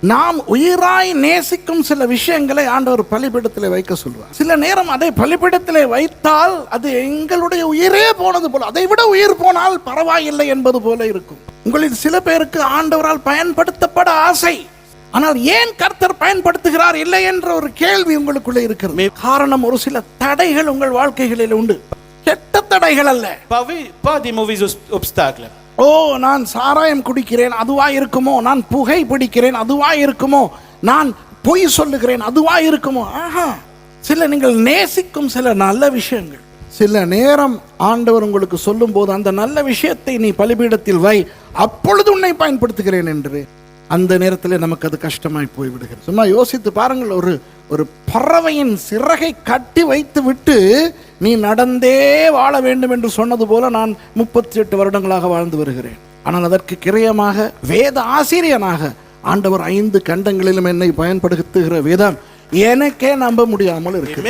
நாம் உயிராய் நேசிக்கும் சில விஷயங்களை ஆண்டவர் பலிபீடத்தில் வைக்க சொல்றார் சில நேரம் அதை பலிபீடத்தில் வைத்தால் அது எங்களுடைய உயிரே போனது போல அதை விட உயிர் போனால் பரவாயில்லை என்பது போல இருக்கும். உங்களில் சில பேருக்கு ஆண்டவரால் பயன்படுத்தப்பட ஆசை. ஆனால் ஏன் கர்த்தர் பயன்படுத்துகிறார் இல்லை என்ற ஒரு கேள்வி உங்களுக்குள்ள இருக்கிறது. காரணம் ஒரு சில தடைகள் உங்கள் வாழ்க்கைகளில் உண்டு. கெட்ட தடைகள் அல்ல. des mauvais os- obstacles. ஓ நான் சாராயம் குடிக்கிறேன் அதுவா இருக்குமோ? நான் புகை பிடிக்கிறேன் அதுவா இருக்குமோ? நான் பொய் சொல்லுகிறேன் அதுவா இருக்குமோ? ஆஹா. சில நீங்கள் நேசிக்கும் சில நல்ல விஷயங்கள். சில நேரம் ஆண்டவர் உங்களுக்கு சொல்லும் போது அந்த நல்ல விஷயத்தை நீ பலிபீடத்தில் வை அப்பொழுது உன்னை பயன்படுத்துகிறேன் என்று. அந்த நேரத்தில் நமக்கு அது கஷ்டமாய் போய்விடுகிறது. சும்மா யோசித்து பாருங்கள் ஒரு ஒரு பறவையின் சிறகை கட்டி வைத்து விட்டு நீ நடந்தே வாழ வேண்டும் என்று சொன்னது போல நான் முப்பத்தி எட்டு வருடங்களாக வாழ்ந்து வருகிறேன். ஆனால் அதற்கு கிரயமாக வேத ஆசிரியனாக ஆண்டவர் ஐந்து கண்டங்களிலும் என்னை பயன்படுத்துகிற விதம் எனக்கே நம்ப முடியாமல் இருக்கு